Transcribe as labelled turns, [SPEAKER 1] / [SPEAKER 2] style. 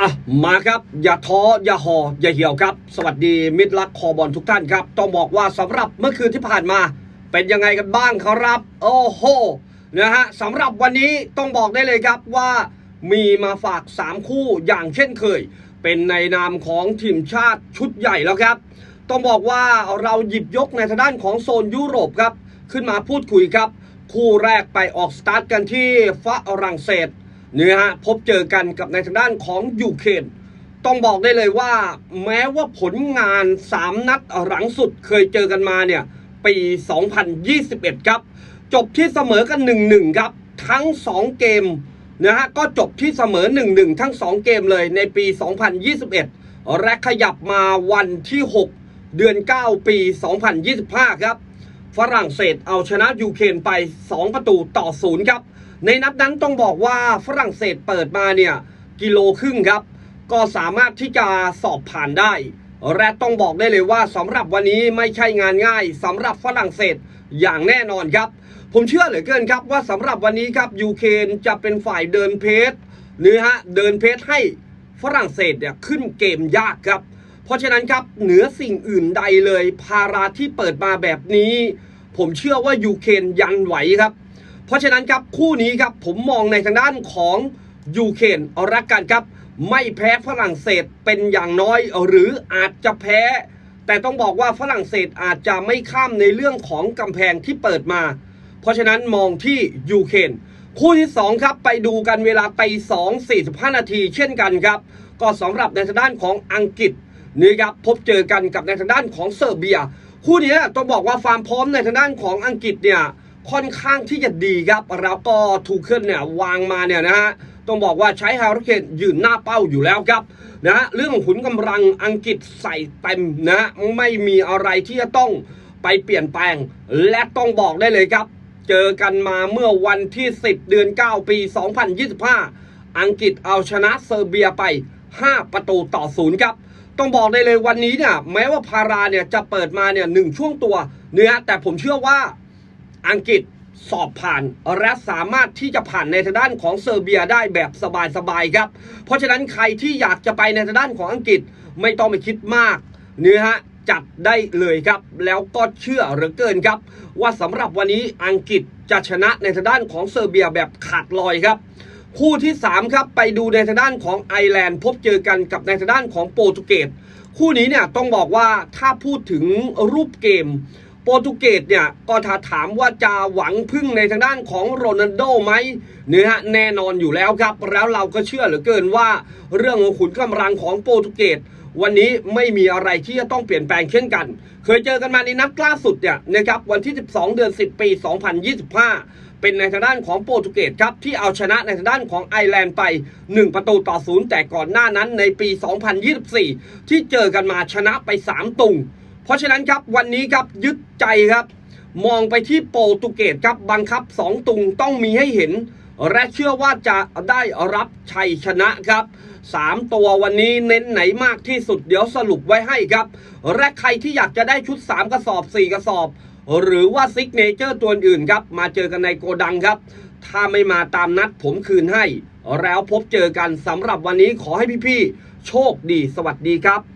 [SPEAKER 1] อะมาครับ อย่าท้ออย่าหออย่าเหี่ยวครับ สวัสดีมิตรรักคอบอลทุกท่านครับ ต้องบอกว่าสำหรับเมื่อคืนที่ผ่านมา เป็นยังไงกันบ้างครับ โอ้โหนะฮะสำหรับวันนี้ต้องบอกได้เลยครับว่า มีมาฝาก 3 คู่อย่างเช่นเคย เป็นในนามของทีมชาติชุดใหญ่แล้วครับ ต้องบอกว่าเราหยิบยกในทางด้านของโซนยุโรปครับ ขึ้นมาพูดคุยครับ คู่แรกไปออกสตาร์ทกันที่ฝรั่งเศส นี่ยฮะพบเจอกันกับในทางด้านของยูเครนต้องบอกได้เลยว่า แม้ว่าผลงาน 3 นัดหลังสุดเคยเจอกันมาเนี่ย ปี 2021 ครับ จบที่เสมอกัน 1-1 ครับ ทั้ง 2 เกมนะฮะก็จบที่เสมอ 1-1 ทั้ง 2 เกมเลยในปี 2021 และขยับมาวันที่ 6 เดือน 9 ปี 2025 ครับ ฝรั่งเศสเอาชนะยูเครนไป 2 ประตูต่อศูนย์ครับ ในนัดนั้นต้องบอกว่าฝรั่งเศสเปิดมาเนี่ยกิโลครึ่งครับ ก็สามารถที่จะสอบผ่านได้ และต้องบอกได้เลยว่าสำหรับวันนี้ไม่ใช่งานง่ายสำหรับฝรั่งเศสอย่างแน่นอนครับ ผมเชื่อเหลือเกินครับว่าสำหรับวันนี้ครับยูเครนจะเป็นฝ่ายเดินเพจนี่ฮะเดินเพจให้ฝรั่งเศสเนี่ยขึ้นเกมยากครับ เพราะฉะนั้นครับเหนือสิ่งอื่นใดเลย ภาราที่เปิดมาแบบนี้ ผมเชื่อว่ายูเครนยันไหวครับ เพราะฉะนั้นครับคู่นี้ครับผมมองในทางด้านของยูเครนเอารักกันครับ ไม่แพ้ฝรั่งเศสเป็นอย่างน้อยหรืออาจจะแพ้ แต่ต้องบอกว่าฝรั่งเศสอาจจะไม่ข้ามในเรื่องของกำแพงที่เปิดมา เพราะฉะนั้นมองที่ยูเครนคู่ที่ 2 ครับ ไปดูกันเวลาไป 2 45 นาที เช่นกันครับ ก็สำหรับในทางด้านของอังกฤษนี่ครับพบเจอกันกับในทางด้านของเซอร์เบีย คู่นี้ต้องบอกว่าความพร้อมในทางด้านของอังกฤษเนี่ย ค่อนข้างที่จะดีครับ แล้วก็ถูกขึ้นเนี่ยวางมาเนี่ยนะฮะต้องบอกว่าใช้ฮาริเคนยืนหน้าเป้าอยู่แล้วครับนะเรื่องของขุนกำลังอังกฤษใส่เต็มนะฮะไม่มีอะไรที่จะต้องไปเปลี่ยนแปลง และต้องบอกได้เลยครับ เจอกันมาเมื่อวันที่ 10 เดือน 9 ปี 2025 อังกฤษเอาชนะเซอร์เบียไป 5 ประตูต่อศูนย์ครับ ต้องบอกได้เลยวันนี้เนี่ยแม้ว่าพาราเนี่ยจะเปิดมาเนี่ยหนึ่งช่วงตัวเนื้อแต่ผมเชื่อว่า อังกฤษสอบผ่านและสามารถที่จะผ่านในทางด้านของเซอร์เบียได้แบบสบายๆครับ เพราะฉะนั้นใครที่อยากจะไปในทางด้านของอังกฤษไม่ต้องไปคิดมากเนื้อฮะจัดได้เลยครับ แล้วก็เชื่อเหลือเกินครับ ว่าสำหรับวันนี้อังกฤษจะชนะในทางด้านของเซอร์เบียแบบขาดลอยครับ คู่ที่ 3 ครับไปดูในทางด้านของไอร์แลนด์พบเจอกันกับในทางด้านของโปรตุเกสคู่นี้เนี่ยต้องบอกว่าถ้าพูดถึงรูปเกม โปรตุเกสเนี่ยก็ถ้าถามว่าจะหวังพึ่งในทางด้านของโรนัลโดไหมเนี่ยฮะแน่นอนอยู่แล้วครับ แล้วเราก็เชื่อเหลือเกินว่า เรื่องของขุนกำลังของโปรตุเกสวันนี้ไม่มีอะไรที่จะต้องเปลี่ยนแปลงเช่นกัน เคยเจอกันมาในนัดล่าสุดเนี่ยนะครับวันที่ 12 เดือน 10 ปี 2025 เป็นในทางด้านของโปรตุเกสครับที่เอาชนะในทางด้านของไอร์แลนด์ไป 1 ประตูต่อศูนย์แต่ก่อนหน้านั้นในปี 2024 ที่เจอกันมาชนะไป 3 ตุง เพราะฉะนั้นครับวันนี้ครับยึดใจครับ มองไปที่โปรตุเกสครับบังคับ 2 ตุงต้องมีให้เห็น และเชื่อว่าจะได้รับชัยชนะครับ3ตัววันนี้เน้นไหนมากที่สุดเดี๋ยวสรุปไว้ให้ครับ และใครที่อยากจะได้ชุด 3 กระสอบ 4 กระสอบ หรือว่าซิกเนเจอร์ตัวอื่นครับ มาเจอกันในโกดังครับ ถ้าไม่มาตามนัดผมคืนให้ แล้วพบเจอกันสำหรับวันนี้ขอให้พี่ๆ โชคดีสวัสดีครับ